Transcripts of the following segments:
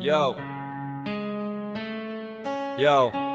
Yo. Yo.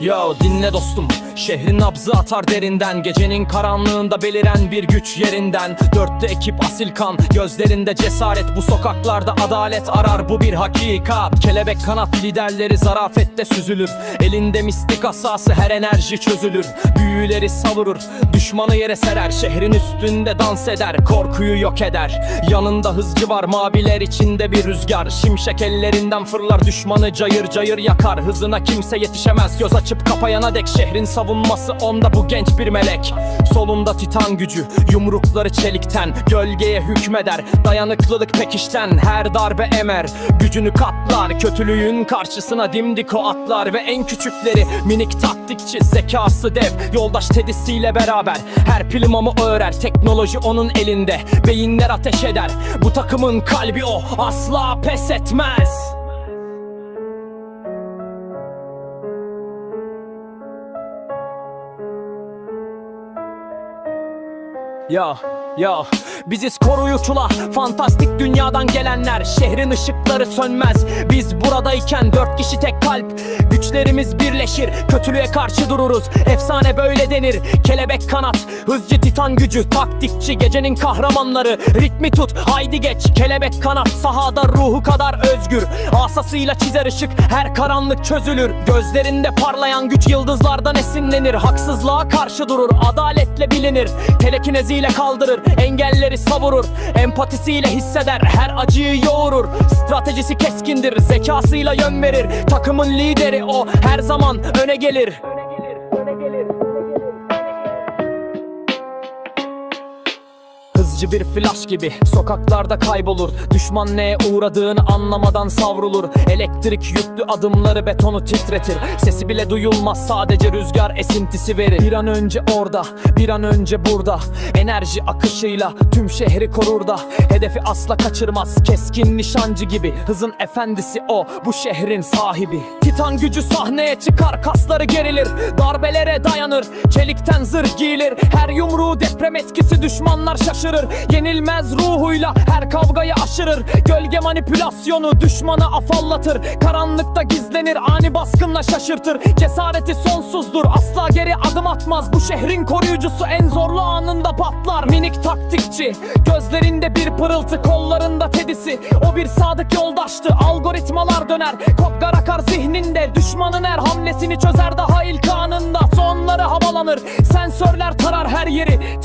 Yo dinle dostum Şehrin nabzı atar derinden. Gecenin karanlığında beliren bir güç yerinden. Dörtte ekip asil kan Gözlerinde cesaret. Bu sokaklarda adalet arar Bu bir hakikat. Kelebek kanat liderleri zarafette süzülür. Elinde mistik asası her enerji çözülür. Büyüleri savurur Düşmanı yere serer. Şehrin üstünde dans eder Korkuyu yok eder. Yanında hızcı var maviler içinde bir rüzgar. Şimşek ellerinden fırlar düşmanı cayır cayır yakar. Hızına kimse yetişemez göz açıp kapayana dek Şehrin savunması onda bu genç bir melek. Solunda titan gücü yumrukları çelikten Gölgeye hükmeder. Dayanıklılık pekişten Her darbe emer. Gücünü katlar Kötülüğün karşısına dimdik o atlar. Ve en küçükleri minik taktikçi zekası dev Yoldaş tedisiyle beraber. Her primamı öğrer Teknoloji onun elinde. Beyinler ateş eder Bu takımın kalbi o asla pes etmez Ya ya biziz koruyucular fantastik dünyadan gelenler Şehrin ışıkları sönmez. Biz buradayken dört kişi tek kalp Güçlerimiz birleşir kötülüğe karşı dururuz. Efsane böyle denir kelebek kanat. Hızcı titan gücü taktikçi gecenin kahramanları. Ritmi tut haydi geç kelebek kanat. Sahada ruhu kadar özgür Asasıyla çizer ışık. Her karanlık çözülür Gözlerinde parlayan güç yıldızlardan esinlenir. Haksızlığa karşı durur adaletle bilinir. Telekineziyle kaldırır engelleri savurur Empatisiyle hisseder her acıyı yoğurur. Stratejisi keskindir zekasıyla yön verir. Takımın lideri o her zaman öne gelir Hızcı bir flash gibi sokaklarda kaybolur. Düşman neye uğradığını anlamadan savrulur. Elektrik yüklü adımları betonu titretir. Sesi bile duyulmaz sadece rüzgar esintisi verir. Bir an önce orada bir an önce burada. Enerji akışıyla tüm şehri korur da. Hedefi asla kaçırmaz keskin nişancı gibi. Hızın efendisi o bu şehrin sahibi. Titan gücü sahneye çıkar kasları gerilir. Darbelere dayanır çelikten zırh giyilir. Her yumruğu deprem etkisi düşmanlar şaşırır Yenilmez ruhuyla her kavgayı aşırır. Gölge manipülasyonu düşmanı afallatır. Karanlıkta gizlenir ani baskınla şaşırtır. Cesareti sonsuzdur asla geri adım atmaz. Bu şehrin koruyucusu en zorlu anında patlar. Minik taktikçi gözlerinde bir pırıltı kollarında tedisi. O bir sadık yoldaştı algoritmalar döner. Kodlar akar zihninde düşmanın her hamlesini çözer daha ilk anında. Sonları havalanır sensörler tarar her yeri